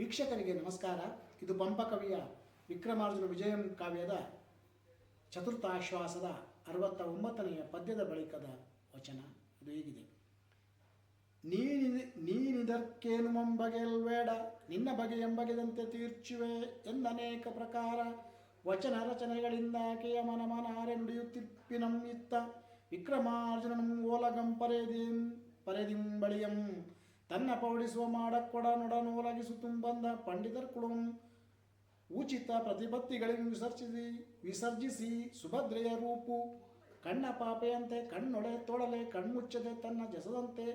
ವೀಕ್ಷಕರಿಗೆ ನಮಸ್ಕಾರ. ಇದು ಪಂಪ ಕವಿಯ ವಿಕ್ರಮಾರ್ಜುನ ವಿಜಯಂ ಕಾವ್ಯದ ಚತುರ್ಥಾಶ್ವಾಸದ ಅರವತ್ತ ಒಂಬತ್ತನೆಯ ಪದ್ಯದ ಬಳಿಕದ ವಚನ. ಇದು ಹೇಗಿದೆ. ನೀನಿ ನೀನಿದಕ್ಕೇನು ಮಂಬಗೆಲ್ಬೇಡ ನಿನ್ನ ಬಗೆ ಎಂಬಗೆದಂತೆ ತೀರ್ಚುವೆ ಎಂದನೇಕ ಪ್ರಕಾರ. ವಚನ ರಚನೆಗಳಿಂದ ಆಕೆಯ ಮನ ಮನಾರೆ ನುಡಿಯುತ್ತಿಪ್ಪಿನಂ ಇತ್ತ. ವಿಕ್ರಮಾರ್ಜುನಂ ಓಲಗಂ ಪರೆದಿಂ ಪರೆದಿಂಬಳಿಯಂ ತನ್ನ ಪೌಡಿಸುವ ಮಾಡಕ್ಕೊಡ ನೊಡನೋಲಗಿಸು ತುಂಬಂದ ಪಂಡಿತರ್ ಕುಳುಂ ಉಚಿತ ಪ್ರತಿಪತ್ತಿಗಳಿಗೆ ವಿಸರ್ಜಿಸಿ ವಿಸರ್ಜಿಸಿ ಸುಭದ್ರೆಯ ರೂಪು. ಕಣ್ಣ ಪಾಪೆಯಂತೆ ಕಣ್ಣೊಡೆ ತೊಡಲೆ, ಕಣ್ಮುಚ್ಚದೆ ತನ್ನ ಜಸದಂತೆ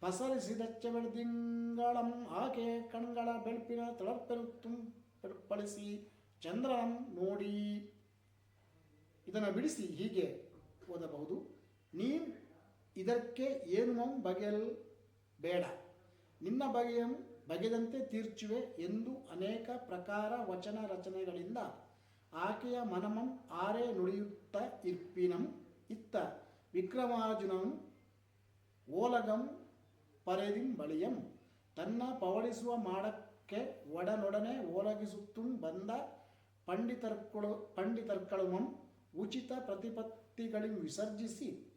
ಪಸರಿಸಿದ ಬೆಳೆದಿಂಗಳಂ. ಆಕೆ ಕಣ್ಗಳ ಬೆಳಪಿನ ತಳರ್ಪೆನು ತುಂಬಳಿಸಿ ಚಂದ್ರನಂ ನೋಡಿ. ಇದನ್ನು ಬಿಡಿಸಿ ಹೀಗೆ ಓದಬಹುದು. ನೀನ್ ಇದಕ್ಕೆ ಏನು ಮಂ ಬಗೆಯಲ್ ಬೇಡ. ನಿನ್ನ ಬಗೆಯಂ ಬಗೆದಂತೆ ತೀರ್ಚುವೆ ಎಂದು ಅನೇಕ ಪ್ರಕಾರ ವಚನ ರಚನೆಗಳಿಂದ ಆಕೆಯ ಮನಮಂ ಆರೆ ನುಡಿಯುತ್ತ ಇರ್ಪಿನಂ ಇತ್ತ ವಿಕ್ರಮಾರ್ಜುನಂ ಓಲಗಂ ಪರೆದಿಂ ಬಳಿಯಂ. ತನ್ನ ಪವಳಿಸುವ ಮಾಡಕ್ಕೆ ಒಡನೊಡನೆ ಓಲಗಿಸುತ್ತು ಬಂದ ಪಂಡಿತರ್ಕುಳು ಪಂಡಿತರ್ಕಳುಮಂ ಉಚಿತ ಪ್ರತಿಪತ್ತಿಗಳಿಂ ವಿಸರ್ಜಿಸಿ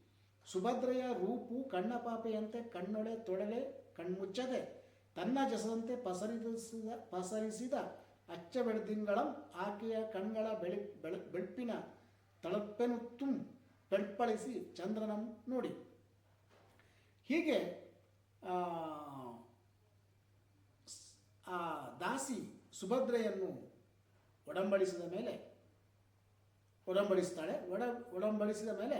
ಸುಭದ್ರೆಯ ರೂಪು ಕಣ್ಣಪಾಪೆಯಂತೆ, ಕಣ್ಣೊಳೆ ತೊಡಲೆ, ಕಣ್ಮುಚ್ಚದೆ, ತನ್ನ ಜಸದಂತೆ ಪಸರಿಸಿದ ಪಸರಿಸಿದ ಅಚ್ಚ ಬೆಳೆದಿಂಗಳಂ ಆಕೆಯ ಕಣ್ಗಳ ಬೆಳಿ, ಬೆಳ, ಬೆಳ್ಪಿನ ತುಂ ಬೆಳ್ಪಳಿಸಿ ಚಂದ್ರನಂ ನೋಡಿ. ಹೀಗೆ ಆ ದಾಸಿ ಸುಭದ್ರೆಯನ್ನು ಒಡಂಬಡಿಸಿದ ಮೇಲೆ, ಒಡಂಬಡಿಸ್ತಾಳೆ, ಒಡ, ಒಡಂಬಡಿಸಿದ ಮೇಲೆ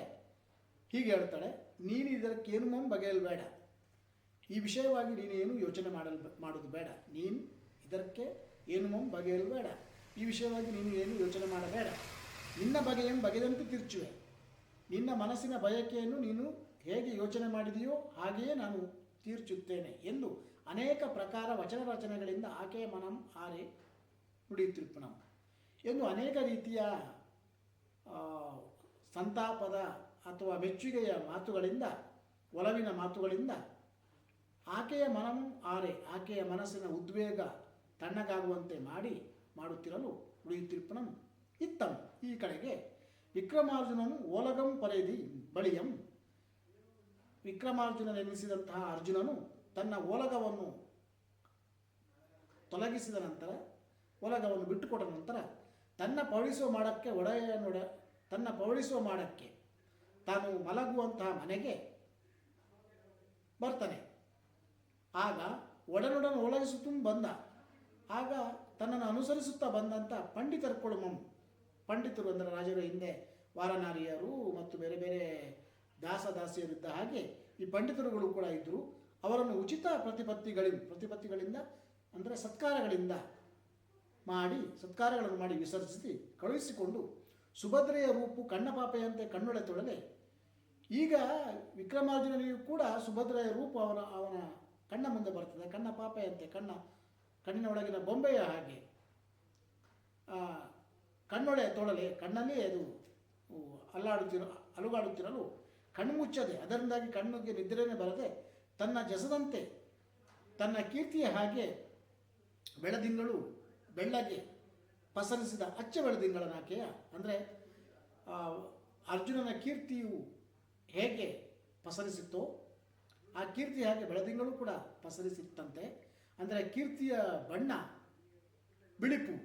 ಹೀಗೆ ಹೇಳ್ತಾಳೆ, ನೀನು ಇದಕ್ಕೇನು ಬಗೆಯಲು ಬೇಡ. ಈ ವಿಷಯವಾಗಿ ನೀನೇನು ಯೋಚನೆ ಮಾಡಲ್, ಮಾಡೋದು ಬೇಡ. ನೀನು ಇದಕ್ಕೆ ಏನು ಬಗೆಯಲು ಬೇಡ. ಈ ವಿಷಯವಾಗಿ ನೀನು ಏನು ಯೋಚನೆ ಮಾಡಬೇಡ. ನಿನ್ನ ಬಗೆಯನ್ನು ಬಗೆದಂತೆ ತಿರ್ಚುವೆ. ನಿನ್ನ ಮನಸ್ಸಿನ ಬಯಕೆಯನ್ನು ನೀನು ಹೇಗೆ ಯೋಚನೆ ಮಾಡಿದೆಯೋ ಹಾಗೆಯೇ ನಾನು ತೀರ್ಚುತ್ತೇನೆ ಎಂದು ಅನೇಕ ಪ್ರಕಾರ ವಚನ ರಚನೆಗಳಿಂದ ಆಕೆಯ ಮನಂ ಆರೆ ನುಡಿಯುತ್ತಿರುಪ್ಪಣಂ ಎಂದು ಅನೇಕ ರೀತಿಯ ಸಂತಾಪದ ಅಥವಾ ಮೆಚ್ಚುಗೆಯ ಮಾತುಗಳಿಂದ, ಒಲವಿನ ಮಾತುಗಳಿಂದ, ಆಕೆಯ ಮನಂ ಆರೆ, ಆಕೆಯ ಮನಸ್ಸಿನ ಉದ್ವೇಗ ತಣ್ಣಗಾಗುವಂತೆ ಮಾಡಿ ಮಾಡುತ್ತಿರಲು ಉಳಿಯುತ್ತಿರ್ಪಣಂ ಇತ್ತಂ. ಈ ಕಡೆಗೆ ವಿಕ್ರಮಾರ್ಜುನನು ಓಲಗಂ ಪರೇದಿ ಬಳಿಯಂ. ವಿಕ್ರಮಾರ್ಜುನನೆನಿಸಿದಂತಹ ಅರ್ಜುನನು ತನ್ನ ಓಲಗವನ್ನು ತೊಲಗಿಸಿದ ನಂತರ, ಓಲಗವನ್ನು ಬಿಟ್ಟುಕೊಟ್ಟ ನಂತರ ತನ್ನ ಪೌಳಿಸುವ ಮಾಡಕ್ಕೆ ಒಡೆಯನೊಡ, ತನ್ನ ಪೌಳಿಸುವ ಮಾಡಕ್ಕೆ ತಾನು ಮಲಗುವಂತಹ ಮನೆಗೆ ಬರ್ತಾನೆ. ಆಗ ಒಡನೊಡನ ಒಳಗಿಸುತ್ತ ಬಂದ. ಆಗ ತನ್ನನ್ನು ಅನುಸರಿಸುತ್ತಾ ಬಂದಂಥ ಪಂಡಿತರು ಕೊಳುಮಂ ಪಂಡಿತರು ಅಂದರೆ ರಾಜರು ಹಿಂದೆ ವಾರನಾರಿಯರು ಮತ್ತು ಬೇರೆ ಬೇರೆ ದಾಸದಾಸಿಯರಿದ್ದ ಹಾಗೆ ಈ ಪಂಡಿತರುಗಳು ಕೂಡ ಇದ್ದರು ಅವರನ್ನು ಉಚಿತ ಪ್ರತಿಪತ್ತಿಗಳಿಂದ ಪ್ರತಿಪತ್ತಿಗಳಿಂದ ಅಂದರೆ ಸತ್ಕಾರಗಳಿಂದ ಮಾಡಿ, ಸತ್ಕಾರಗಳನ್ನು ಮಾಡಿ ವಿಸರ್ಜಿಸಿ ಕಳುಹಿಸಿಕೊಂಡು ಸುಭದ್ರೆಯ ರೂಪು ಕಣ್ಣಪಾಪೆಯಂತೆ ಕಣ್ಣೊಳೆ ತೊಡಲೆ ಈಗ ವಿಕ್ರಮಾರ್ಜುನನಿಗೂ ಕೂಡ ಸುಭದ್ರೆಯ ರೂಪ ಅವನ ಅವನ ಕಣ್ಣ ಮುಂದೆ ಬರ್ತದೆ. ಕಣ್ಣ ಪಾಪೆಯಂತೆ, ಕಣ್ಣ ಕಣ್ಣಿನ ಒಳಗಿನ ಬೊಂಬೆಯ ಹಾಗೆ. ಕಣ್ಣೊಳೆ ತೊಳಲೆ, ಕಣ್ಣಲ್ಲಿ ಅದು ಅಲ್ಲಾಡುತ್ತಿರೋ, ಅಲುಗಾಡುತ್ತಿರಲು ಕಣ್ಣು ಮುಚ್ಚದೆ. ಅದರಿಂದಾಗಿ ಕಣ್ಣಿಗೆ ನಿದ್ರೆನೇ ಬರದೆ ತನ್ನ ಜಸದಂತೆ, ತನ್ನ ಕೀರ್ತಿಯ ಹಾಗೆ ಬೆಳದಿಂಗಳು, ಬೆಳ್ಳಗೆ ಪಸರಿಸಿದ ಅಚ್ಚ ಬೆಳದಿಂಗಳನಾಕೆಯ, ಅಂದರೆ ಅರ್ಜುನನ ಕೀರ್ತಿಯು ಹೇಗೆ ಪಸರಿಸಿತ್ತೋ ಆ ಕೀರ್ತಿ ಹಾಗೆ ಬೆಳದಿಂಗಳು ಕೂಡ ಪಸರಿಸಿತ್ತಂತೆ. ಅಂದರೆ ಕೀರ್ತಿಯ ಬಣ್ಣ ಬಿಳಿಪು.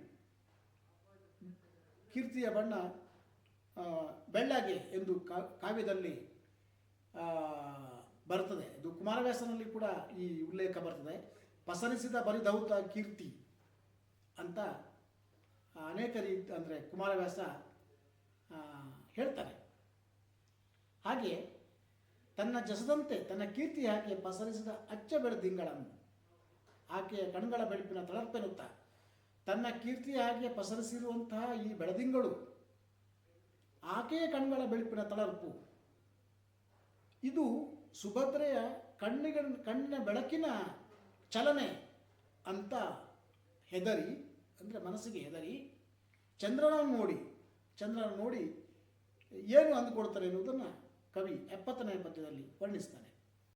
ಕೀರ್ತಿಯ ಬಣ್ಣ ಬೆಳ್ಳಗೆ ಎಂದು ಕಾವ್ಯದಲ್ಲಿ ಬರ್ತದೆ. ಇದು ಕುಮಾರವ್ಯಾಸನಲ್ಲಿ ಕೂಡ ಈ ಉಲ್ಲೇಖ ಬರ್ತದೆ. ಪಸರಿಸಿದ ಬರಿದೌತ ಕೀರ್ತಿ ಅಂತ ಅನೇಕ ರೀತಿ, ಅಂದರೆ ಕುಮಾರವ್ಯಾಸ ಹೇಳ್ತಾರೆ. ಹಾಗೆ ತನ್ನ ಜಸದಂತೆ, ತನ್ನ ಕೀರ್ತಿ ಹಾಕಿ ಪಸರಿಸಿದ ಅಚ್ಚ ಬೆಳದಿಂಗಳನ್ನು ಆಕೆಯ ಕಣ್ಗಳ ಬೆಳಪಿನ ತಳರ್ಪೆನುತ್ತ ತನ್ನ ಕೀರ್ತಿ ಹಾಗೆ ಪಸರಿಸಿರುವಂತಹ ಈ ಬೆಳದಿಂಗಳು ಆಕೆಯ ಕಣ್ಗಳ ಬೆಳಪಿನ ತಳರ್ಪು. ಇದು ಸುಭದ್ರೆಯ ಕಣ್ಣಿಗ, ಕಣ್ಣಿನ ಬೆಳಕಿನ ಚಲನೆ ಅಂತ ಹೆದರಿ, ಅಂದರೆ ಮನಸ್ಸಿಗೆ ಹೆದರಿ ಚಂದ್ರನನ್ನು ನೋಡಿ ಚಂದ್ರನ ನೋಡಿ ಏನು ಅಂದುಕೊಡ್ತಾರೆ ಎನ್ನುವುದನ್ನು ಕವಿ ಎಪ್ಪತ್ತನೇ ಪದ್ಯದಲ್ಲಿ ವರ್ಣಿಸ್ತಾನೆ.